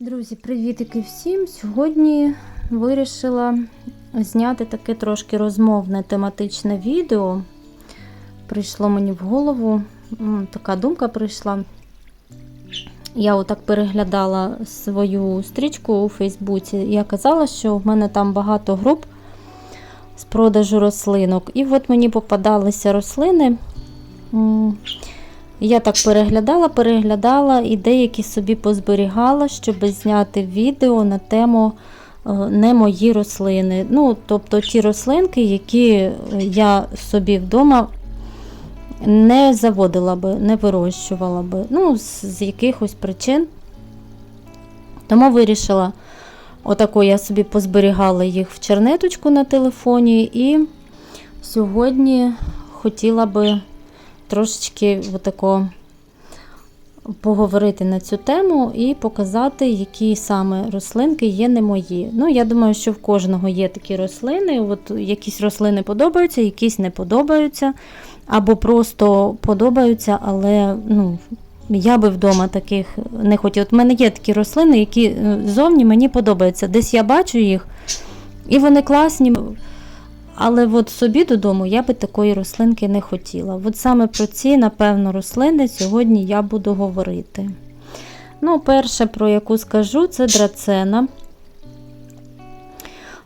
Друзі, привітики всім! Сьогодні вирішила зняти таке трошки розмовне тематичне відео. Прийшло мені в голову, така думка прийшла. Я отак переглядала свою стрічку у Фейсбуці. Я казала, що в мене там багато груп з продажу рослинок. І от мені попадалися рослини. Я так переглядала, переглядала і деякі собі позберігала, щоб зняти відео на тему е, не мої рослини. Ну, тобто ті рослинки, які я собі вдома не заводила би, не вирощувала би. Ну, з, якихось причин. Тому вирішила, отако я собі позберігала їх в чернеточку на телефоні, і сьогодні хотіла би трошечки отако поговорити на цю тему і показати, які саме рослинки є не мої. Ну, я думаю, що в кожного є такі рослини. От якісь рослини подобаються, якісь не подобаються, або просто подобаються, але ну, я би вдома таких не хотіла. От в мене є такі рослини, які е, зовні мені подобаються. Десь я бачу їх, і вони класні. Але от собі додому я би такої рослинки не хотіла. От саме про ці, напевно, рослини сьогодні я буду говорити. Ну, перше, про яку скажу, це драцена.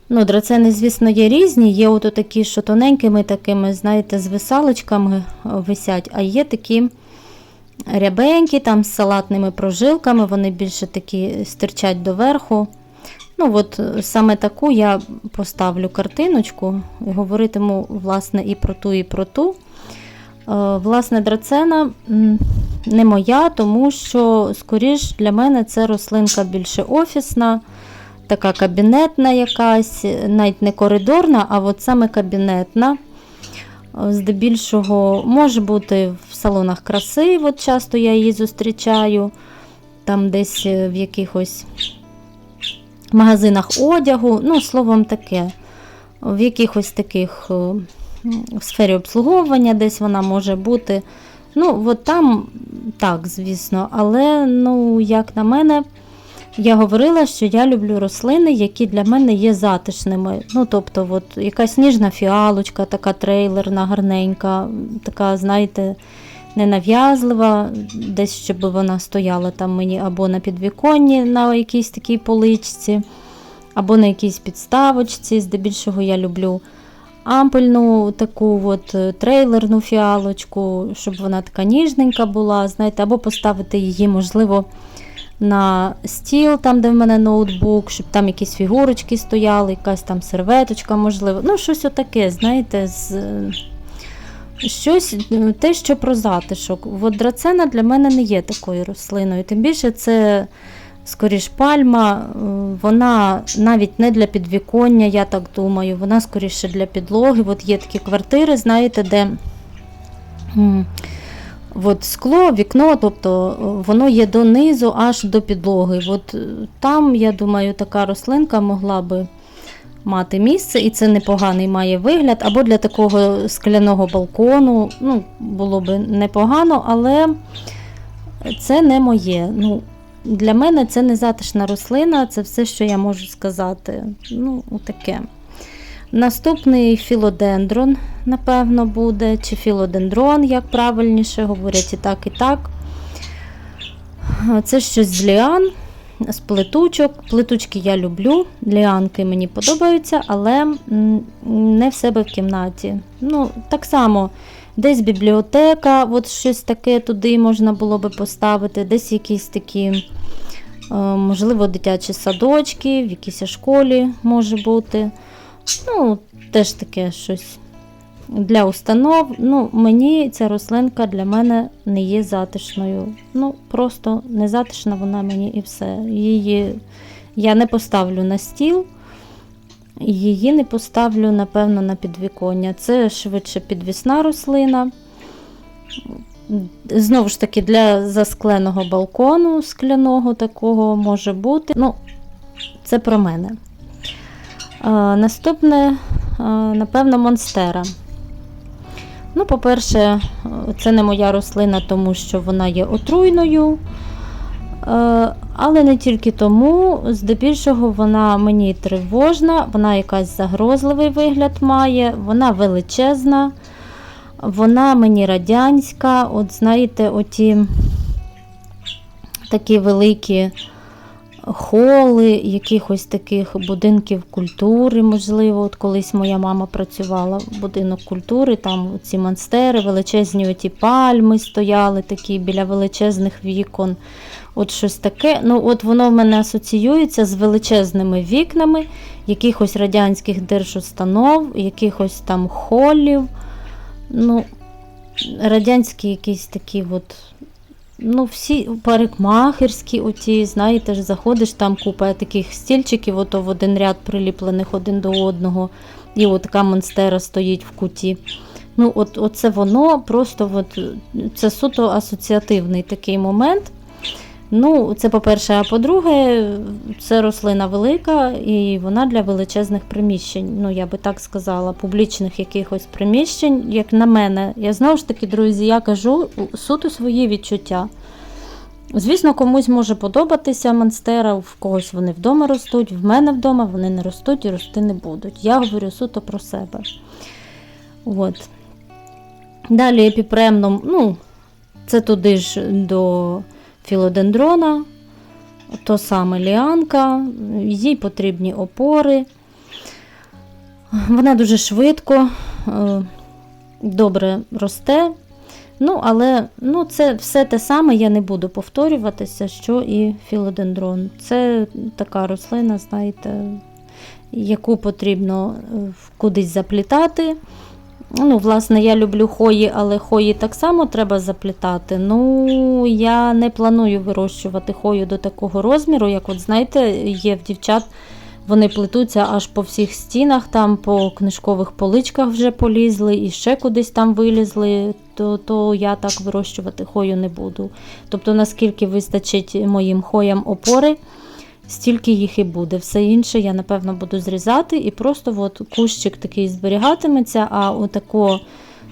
Ну, драцени, звісно, є різні. Є от такі, що тоненькими такими, знаєте, з висалочками е, висять, а є такі рябенькі, там з салатними прожилками, вони більше такі стирчать доверху. Ну, от саме таку я поставлю картиночку говоритиму, власне, і про ту, і про ту. Е, Власне, драцена не моя, тому що, скоріш, для мене це рослинка більше офісна, така кабінетна якась, навіть не коридорна, а от саме кабінетна. Е, Здебільшого може бути в салонах краси, от часто я її зустрічаю, там десь е, в якихось магазинах одягу, ну, словом таке, в якихось таких е, в сфері обслуговування десь вона може бути. Ну, от там так, звісно, але, ну, як на мене, я говорила, що я люблю рослини, які для мене є затишними. Ну, тобто, от якась ніжна фіалочка, така трейлерна, гарненька, така, знаєте, ненав'язлива, десь щоб вона стояла там мені або на підвіконні на якійсь такій поличці, або на якійсь підставочці. Здебільшого я люблю ампельну таку от е, трейлерну фіалочку, щоб вона така ніжненька була, знаєте, або поставити її, можливо, на стіл, там, де в мене ноутбук, щоб там якісь фігурочки стояли, якась там серветочка, можливо. Ну, щось отаке, знаєте, з. Щось е, те, що про затишок. От драцена для мене не є такою рослиною. Тим більше це скоріш пальма, е, вона навіть не для підвіконня, я так думаю, вона скоріше для підлоги. От є такі квартири, знаєте, де от скло, вікно, тобто е, воно є донизу аж до підлоги. От там, я думаю, така рослинка могла би мати місце, і це непоганий має вигляд. Або для такого скляного балкону ну, було б непогано, але це не моє. Ну, для мене це не затишна рослина, це все, що я можу сказати. Ну, таке. Наступний філодендрон, напевно, буде, чи філодендрон, як правильніше, говорять і так, і так. Це щось з ліан, з плетучок. Плетучки я люблю, ліанки мені подобаються, але не в себе в кімнаті. Ну, так само, десь бібліотека, от щось таке туди можна було би поставити, десь якісь такі, е, можливо, дитячі садочки, в якійсь школі може бути. Ну, теж таке щось для установ. Ну, мені ця рослинка для мене не є затишною. Ну, просто не затишна вона мені і все. Її я не поставлю на стіл, її не поставлю, напевно, на підвіконня. Це швидше підвісна рослина. Знову ж таки, для заскленого балкону, скляного такого може бути. Ну, це про мене. Наступне, напевно, монстера. Ну, по-перше, це не моя рослина, тому що вона є отруйною. Е, Але не тільки тому, здебільшого вона мені тривожна, вона якась загрозливий вигляд має, вона величезна, вона мені радянська. От знаєте, оті такі великі холи, якихось таких будинків культури, можливо. От колись моя мама працювала в будинок культури, там ці монстери, величезні оті пальми стояли такі біля величезних вікон. От щось таке. Ну, от воно в мене асоціюється з величезними вікнами якихось радянських держустанов, якихось там холів. Ну, радянські якісь такі от. Ну, всі парикмахерські, оті, знаєте ж, заходиш, там купа таких стільчиків, ото в один ряд приліплених один до одного, і от така монстера стоїть в куті. Ну, от, оце воно просто от, це суто асоціативний такий момент. Ну, це по-перше, а по-друге, це рослина велика і вона для величезних приміщень. Ну, я би так сказала, публічних якихось приміщень, як на мене. Я знову ж таки, друзі, я кажу суто свої відчуття. Звісно, комусь може подобатися монстера, в когось вони вдома ростуть, в мене вдома вони не ростуть і рости не будуть. Я говорю суто про себе. От. Далі епіпремном, ну, це туди ж до філодендрона, то саме ліанка, їй потрібні опори. Вона дуже швидко, е, добре росте. Ну, але ну, це все те саме, я не буду повторюватися, що і філодендрон. Це така рослина, знаєте, яку потрібно е, кудись заплітати. Ну, власне, я люблю хої, але хої так само треба заплітати. Ну, я не планую вирощувати хою до такого розміру, як, от знаєте, є в дівчат, вони плетуться аж по всіх стінах, там по книжкових поличках вже полізли і ще кудись там вилізли, то, то я так вирощувати хою не буду. Тобто, наскільки вистачить моїм хоям опори, стільки їх і буде. Все інше я, напевно, буду зрізати і просто от кущик такий зберігатиметься, а у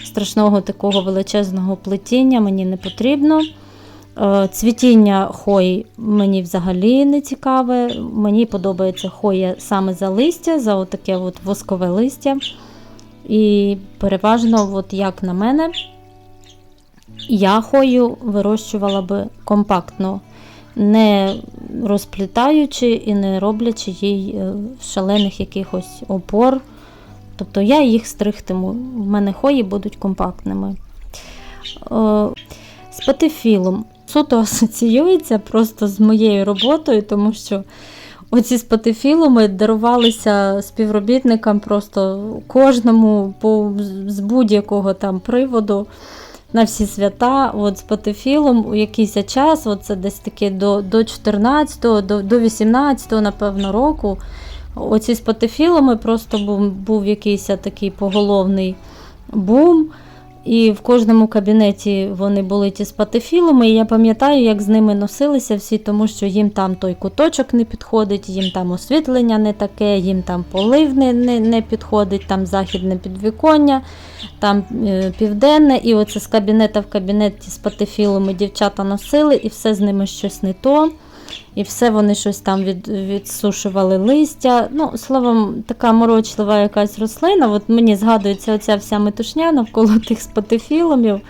страшного такого величезного плетіння мені не потрібно. Е, Цвітіння хої мені взагалі не цікаве. Мені подобається хоя саме за листя, за таке от воскове листя. І переважно, от як на мене, я хою вирощувала би компактно, не розплітаючи і не роблячи їй е, шалених якихось опор. Тобто я їх стригтиму. В мене хої будуть компактними. Е, З патифілом суто асоціюється просто з моєю роботою, тому що оці спатифілуми дарувалися співробітникам просто кожному з будь-якого там приводу на всі свята. От з патефілом у якийсь час, от це десь таки до до 14-го, до, до 18-го, напевно, року. Оці з патефілами просто був, був якийсь такий поголовний бум. І в кожному кабінеті вони були ті з патефілами. І я пам'ятаю, як з ними носилися всі, тому що їм там той куточок не підходить, їм там освітлення не таке, їм там полив не не, не підходить, там західне підвіконня, там е, південне. І оце з кабінета в кабінет ті з патефілами дівчата носили, і все з ними щось не то. І все вони щось там від, відсушували листя. Ну, словом, така морочлива якась рослина. От мені згадується оця вся метушня навколо тих спатифілумів.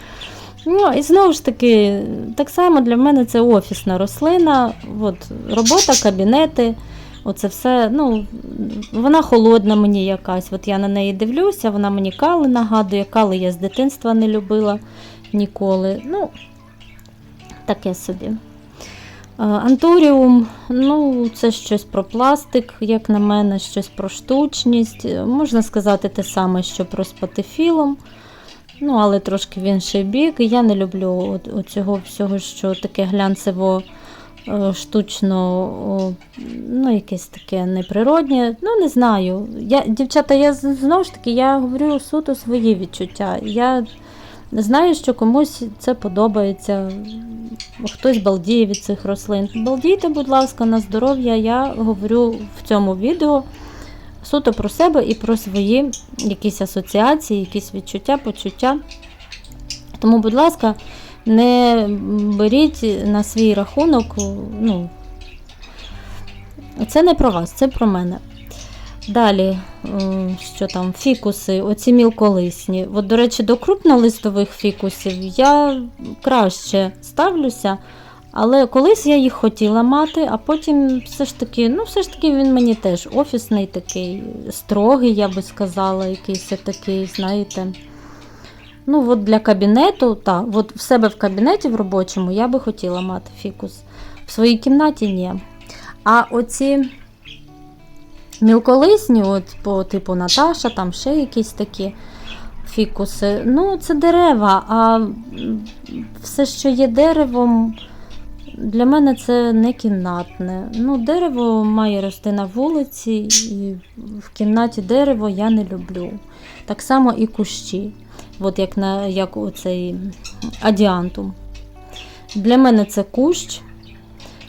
Ну, і знову ж таки, так само для мене це офісна рослина. От, Робота, кабінети. Оце все, ну, Вона холодна мені якась. От Я на неї дивлюся, вона мені кали нагадує. Кали я з дитинства не любила ніколи. Ну, таке собі. Антуріум, ну, це щось про пластик, як на мене, щось про штучність. Можна сказати те саме, що про спатифілом, ну, але трошки в інший бік. Я не люблю цього всього, що таке глянцево штучно, ну, якесь таке неприроднє. Ну, не знаю. Я, Дівчата, я знову ж таки я говорю суто свої відчуття. Я Знаю, що комусь це подобається, хтось балдіє від цих рослин. Балдійте, будь ласка, на здоров'я. Я говорю в цьому відео суто про себе і про свої якісь асоціації, якісь відчуття, почуття. Тому, будь ласка, не беріть на свій рахунок. Ну, це не про вас, це про мене. Далі, що там, фікуси, оці мілколисні. От, до речі, до крупнолистових фікусів я краще ставлюся, але колись я їх хотіла мати, а потім все ж таки, ну, все ж таки він мені теж офісний такий, строгий, я би сказала, якийсь такий, знаєте. Ну, от для кабінету, так, от в себе в кабінеті в робочому я би хотіла мати фікус. В своїй кімнаті ні. А оці мілколисні, от по типу Наташа, там ще якісь такі фікуси. Ну, це дерева, а все, що є деревом, для мене це не кімнатне. Ну, дерево має рости на вулиці, і в кімнаті дерево я не люблю. Так само і кущі, от як, на, як оцей адіантум. Для мене це кущ.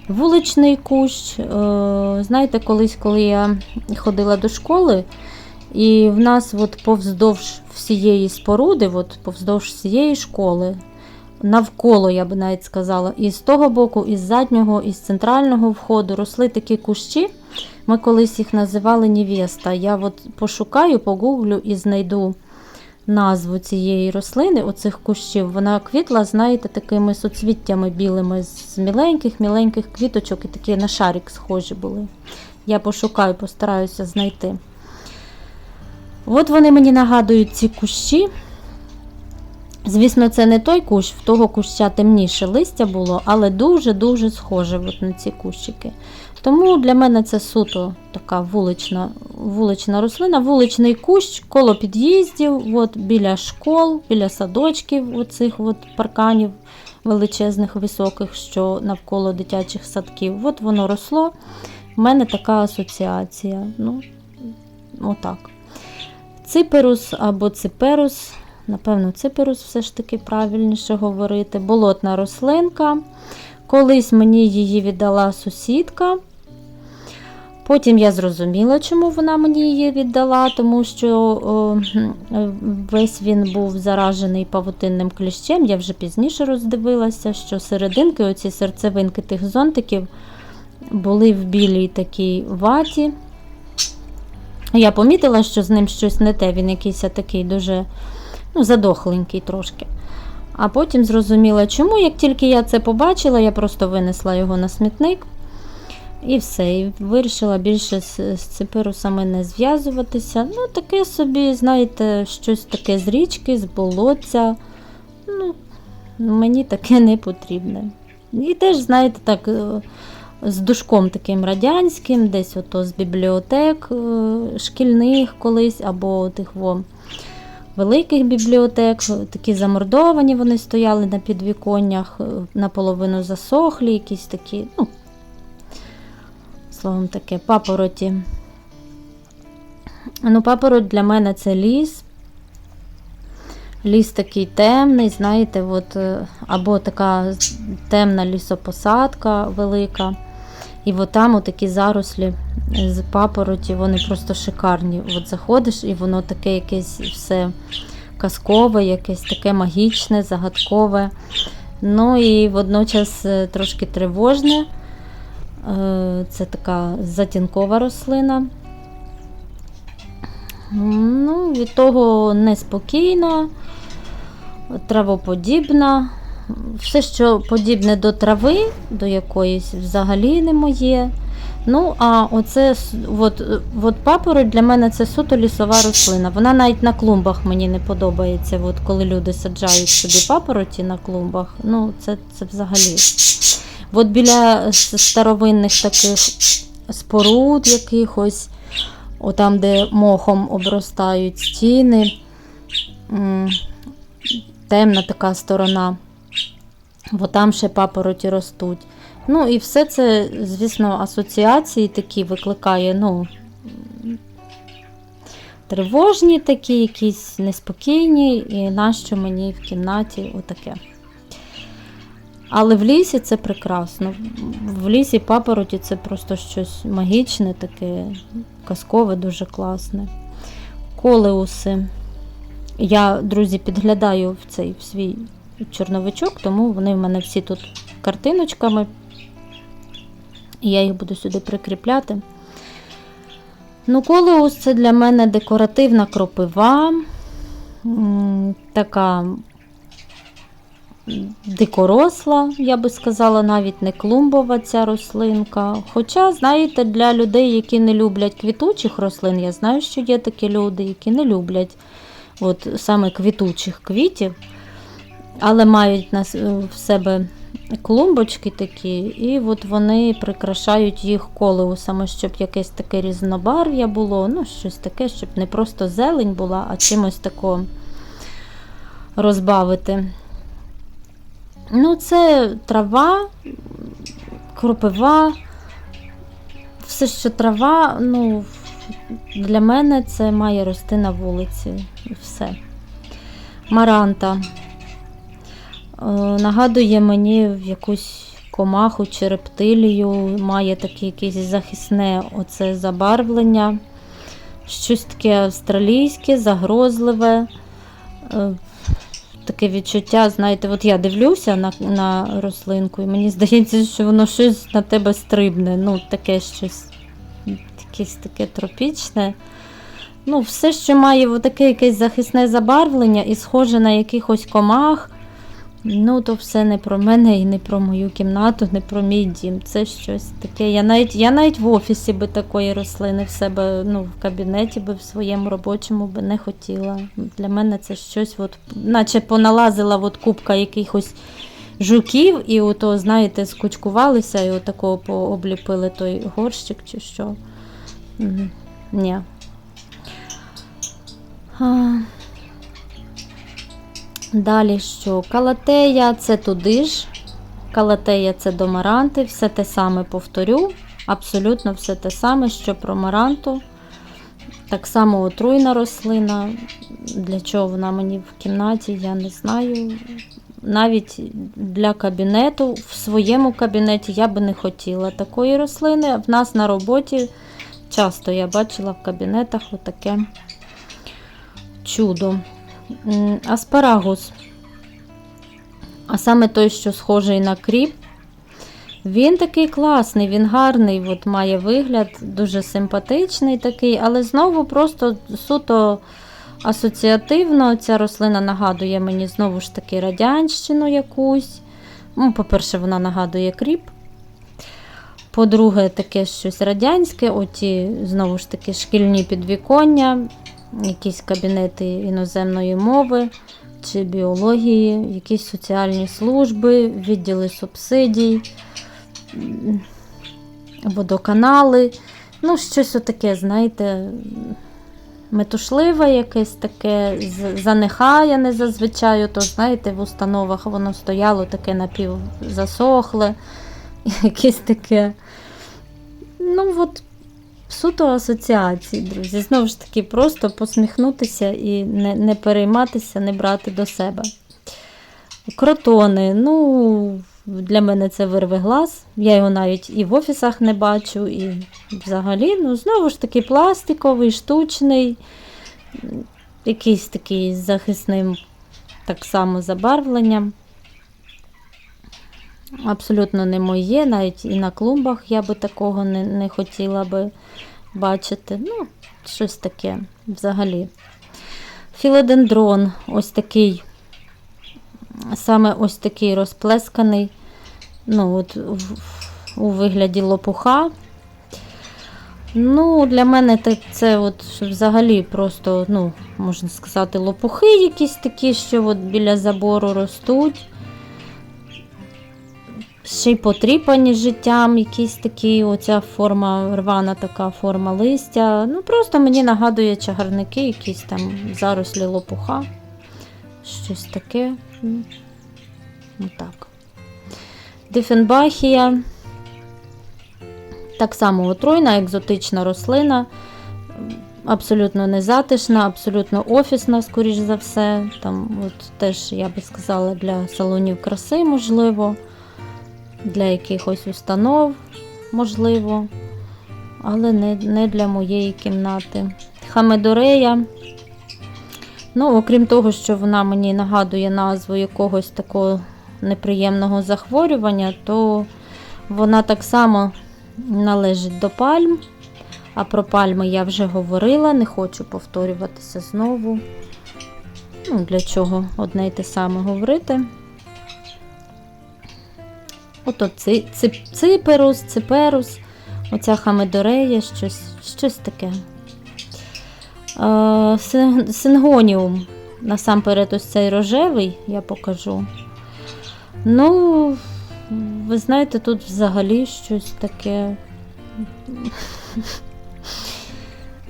Вуличний кущ. Е, знаєте, колись, коли я ходила до школи, і в нас от повздовж всієї споруди, от повздовж всієї школи, навколо, я би навіть сказала, і з того боку, і з заднього, і з центрального входу росли такі кущі. Ми колись їх називали Невеста. Я от пошукаю, погуглю і знайду назву цієї рослини, оцих кущів. Вона квітла, знаєте, такими соцвіттями білими з міленьких-міленьких квіточок і такі на шарик схожі були. Я пошукаю, постараюся знайти. От вони мені нагадують ці кущі. Звісно, це не той кущ, в того куща темніше листя було, але дуже-дуже схоже от на ці кущики. Тому для мене це суто така вулична, вулична рослина, вуличний кущ коло під'їздів, от біля школ, біля садочків, оцих от парканів величезних, високих, що навколо дитячих садків. От воно росло. У мене така асоціація. Ну, отак. Циперус або циперус, напевно, циперус все ж таки правильніше говорити. Болотна рослинка. Колись мені її віддала сусідка. Потім я зрозуміла, чому вона мені її віддала, тому що весь він був заражений павутинним кліщем. Я вже пізніше роздивилася, що серединки, оці серцевинки тих зонтиків, були в білій такій ваті. Я помітила, що з ним щось не те, він якийсь такий дуже ну, задохленький трошки. А потім зрозуміла, чому, як тільки я це побачила, я просто винесла його на смітник. І все, і вирішила більше з, ципирусами не зв'язуватися. Ну, таке собі, знаєте, щось таке з річки, з болотця. Ну, мені таке не потрібне. І теж, знаєте, так, е, з душком таким радянським, десь ото з бібліотек е, шкільних колись, або тих во великих бібліотек, такі замордовані вони стояли на підвіконнях, е, наполовину засохлі, якісь такі, ну, словом таке, папороті. Ну, папороть для мене це ліс. Ліс такий темний, знаєте, от, е, або така темна лісопосадка велика. І от там такі зарослі з папороті, вони просто шикарні. От заходиш, і воно таке якесь все казкове, якесь таке магічне, загадкове. Ну і водночас е, трошки тривожне. Е, Це така затінкова рослина. Ну, Від того неспокійна, травоподібна. Все, що подібне до трави, до якоїсь взагалі не моє. Ну, а оце от, от папороть для мене це суто лісова рослина. Вона навіть на клумбах мені не подобається. От коли люди саджають собі папороті на клумбах, ну це, це взагалі. От біля старовинних таких споруд якихось, отам, де мохом обростають стіни, темна така сторона, бо там ще папороті ростуть. Ну і все це, звісно, асоціації такі викликає, ну, тривожні такі, якісь неспокійні, і нащо мені в кімнаті отаке. Але в лісі це прекрасно. В лісі папороті це просто щось магічне, таке казкове, дуже класне. Колеуси. Я, друзі, підглядаю в цей в свій чорновичок, тому вони в мене всі тут картиночками. І я їх буду сюди прикріпляти. Ну, колеус це для мене декоративна кропива, така дикоросла, я би сказала, навіть не клумбова ця рослинка. Хоча, знаєте, для людей, які не люблять квітучих рослин, я знаю, що є такі люди, які не люблять от, саме квітучих квітів, але мають на, в себе клумбочки такі, і от вони прикрашають їх колеусами, щоб якесь таке різнобарв'я було, ну, щось таке, щоб не просто зелень була, а чимось тако розбавити. Ну, це трава, кропива, все, що трава, ну, для мене це має рости на вулиці. Все. Маранта. Е, нагадує мені в якусь комаху чи рептилію, має таке якесь захисне оце забарвлення. Щось таке австралійське, загрозливе. Таке відчуття, знаєте, от я дивлюся на, на рослинку, і мені здається, що воно щось на тебе стрибне. Ну, таке щось якесь таке тропічне. Ну, все, що має таке якесь захисне забарвлення і схоже на якихось комах, ну, то все не про мене і не про мою кімнату, не про мій дім. Це щось таке. Я навіть, я навіть в офісі би такої рослини в себе, ну, в кабінеті би в своєму робочому би не хотіла. Для мене це щось, от, наче поналазила от купка якихось жуків, і ото, знаєте, скучкувалися і отакого пообліпили той горщик чи що. Ні. А, Далі що? Калатея це туди ж. Калатея це до маранти. Все те саме повторю. Абсолютно все те саме, що про маранту. Так само отруйна рослина. Для чого вона мені в кімнаті, я не знаю. Навіть для кабінету, в своєму кабінеті я би не хотіла такої рослини. В нас на роботі часто я бачила в кабінетах отаке чудо. Аспарагус. А саме той, що схожий на кріп. Він такий класний, він гарний, от має вигляд, дуже симпатичний такий, але знову просто суто асоціативно ця рослина нагадує мені знову ж таки радянщину якусь. Ну, по-перше, вона нагадує кріп. По-друге, таке щось радянське, оті, знову ж таки, шкільні підвіконня, якісь кабінети іноземної мови чи біології, якісь соціальні служби, відділи субсидій, водоканали. Ну, щось отаке, знаєте, метушливе якесь таке, занехаяне зазвичай, то, знаєте, в установах воно стояло таке напівзасохле, якесь таке. Ну, от суто асоціації, друзі. Знову ж таки, просто посміхнутися і не, не перейматися, не брати до себе. Кротони, ну, для мене це вирве глаз. Я його навіть і в офісах не бачу, і взагалі, ну, знову ж таки, пластиковий, штучний, якийсь такий захисним так само забарвленням. Абсолютно не моє, навіть і на клумбах я би такого не, не хотіла би бачити. Ну, щось таке взагалі. Філодендрон, ось такий, саме ось такий розплесканий, ну, от у вигляді лопуха. Ну, для мене це от взагалі просто, ну, можна сказати, лопухи якісь такі, що от біля забору ростуть. Ще й потріпані життям, якісь такі, оця форма, рвана така форма листя. Ну, просто мені нагадує чагарники, якісь там зарослі лопуха. Щось таке. Ну, Отак. Дифенбахія. Так само отруйна, екзотична рослина. Абсолютно незатишна, абсолютно офісна, скоріш за все. Там, от теж, я би сказала, для салонів краси, можливо для якихось установ, можливо, але не, не для моєї кімнати. Хамедорея Ну, окрім того, що вона мені нагадує назву якогось такого неприємного захворювання, то вона так само належить до пальм. А про пальми я вже говорила, не хочу повторюватися знову. Ну, для чого одне й те саме говорити. Ото ци, ци, циперус, циперус, оця хамедорея, щось, щось таке. Е, син- сингоніум. Насамперед, ось цей рожевий, я покажу. Ну, ви знаєте, тут взагалі щось таке.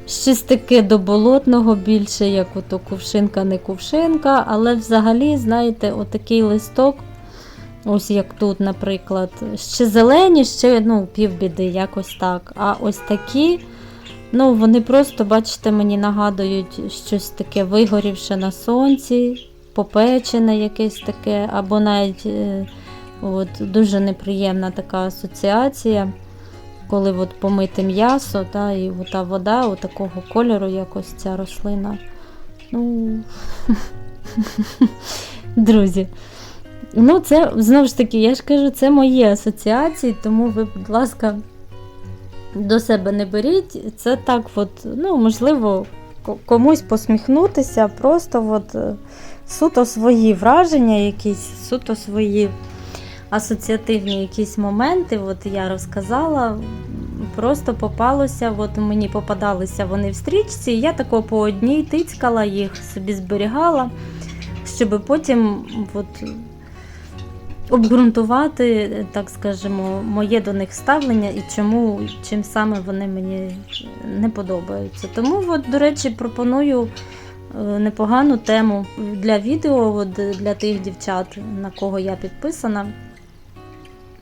Щось таке до болотного більше, як ото кувшинка, не кувшинка, але взагалі, знаєте, отакий листок, ось як тут, наприклад, ще зелені, ще ну, півбіди, якось так. А ось такі, ну, вони просто, бачите, мені нагадують щось таке вигорівше на сонці, попечене якесь таке, або навіть е, от, дуже неприємна така асоціація коли от помити м'ясо, та, і та вода от такого кольору, якось ця рослина. Ну, друзі. Ну, це знову ж таки, я ж кажу, це мої асоціації, тому ви, будь ласка, до себе не беріть. Це так, от, ну, можливо, комусь посміхнутися, просто от, е, суто свої враження, якісь, суто свої асоціативні якісь моменти. От я розказала, просто попалося, от мені попадалися вони в стрічці, я тако по одній тицькала їх, собі зберігала, щоб потім от, обґрунтувати, так скажемо, моє до них ставлення і чому, чим саме вони мені не подобаються. Тому, от, до речі, пропоную е, непогану тему для відео, для тих дівчат, на кого я підписана.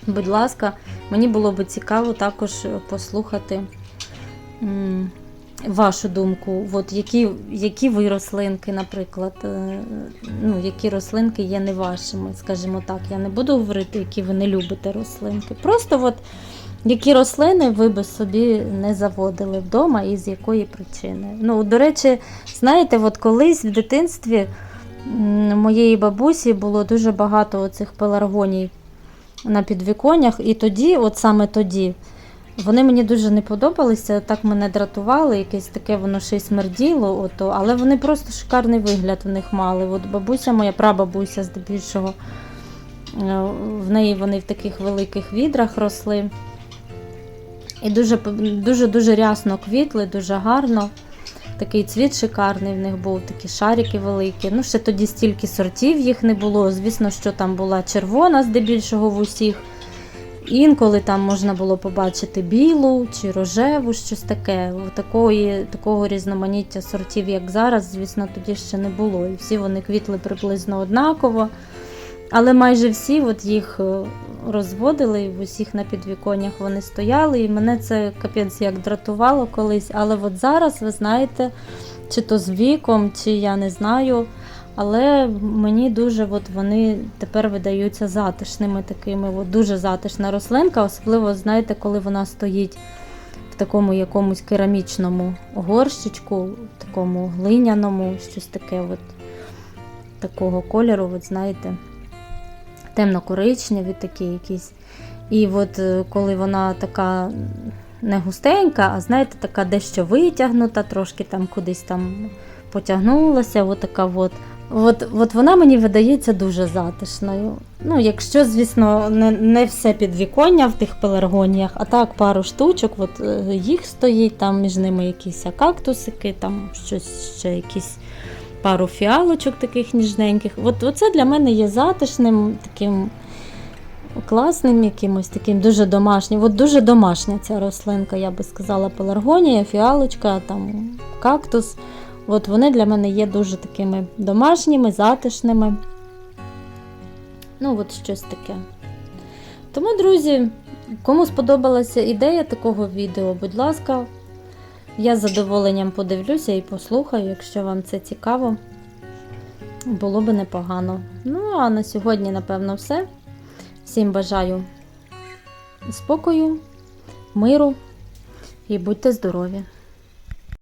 Будь ласка, мені було би цікаво також послухати вашу думку. От які, які ви рослинки, наприклад, е, ну, які рослинки є не вашими, скажімо так. Я не буду говорити, які ви не любите рослинки. Просто от які рослини ви би собі не заводили вдома і з якої причини. Ну, до речі, знаєте, от колись в дитинстві моєї бабусі було дуже багато оцих пеларгоній на підвіконнях, і тоді, от саме тоді, вони мені дуже не подобалися, так мене дратували, якесь таке воно ще й смерділо, ото, але вони просто шикарний вигляд в них мали. От бабуся моя, прабабуся здебільшого, е, в неї вони в таких великих відрах росли. І дуже дуже дуже рясно квітли, дуже гарно. Такий цвіт шикарний в них був, такі шарики великі. Ну, ще тоді стільки сортів їх не було. Звісно, що там була червона здебільшого в усіх. Інколи там можна було побачити білу чи рожеву, щось таке. Такої, такого різноманіття сортів, як зараз, звісно, тоді ще не було. І всі вони квітли приблизно однаково. Але майже всі от їх е, розводили, в усіх на підвіконнях вони стояли. І мене це капець як дратувало колись. Але от зараз, ви знаєте, чи то з віком, чи я не знаю. Але мені дуже от вони тепер видаються затишними такими. От дуже затишна рослинка, особливо, знаєте, коли вона стоїть в такому якомусь керамічному горщичку, такому глиняному, щось таке от такого кольору, от знаєте, темно-коричневі такі якісь. І от е, коли вона така не густенька, а знаєте, така дещо витягнута, трошки там кудись там потягнулася, от така от. От, от вона мені видається дуже затишною. Ну, якщо, звісно, не, не все підвіконня в тих пеларгоніях, а так пару штучок, от е, їх стоїть, там між ними якісь кактусики, там щось ще якісь пару фіалочок таких ніжненьких. От оце для мене є затишним, таким класним, якимось таким дуже домашнім. От дуже домашня ця рослинка, я би сказала, пеларгонія, фіалочка, там кактус. От вони для мене є дуже такими домашніми, затишними. Ну, от щось таке. Тому, друзі, кому сподобалася ідея такого відео, будь ласка, я з задоволенням подивлюся і послухаю, якщо вам це цікаво, було би непогано. Ну, а на сьогодні, напевно, все. Всім бажаю спокою, миру і будьте здорові!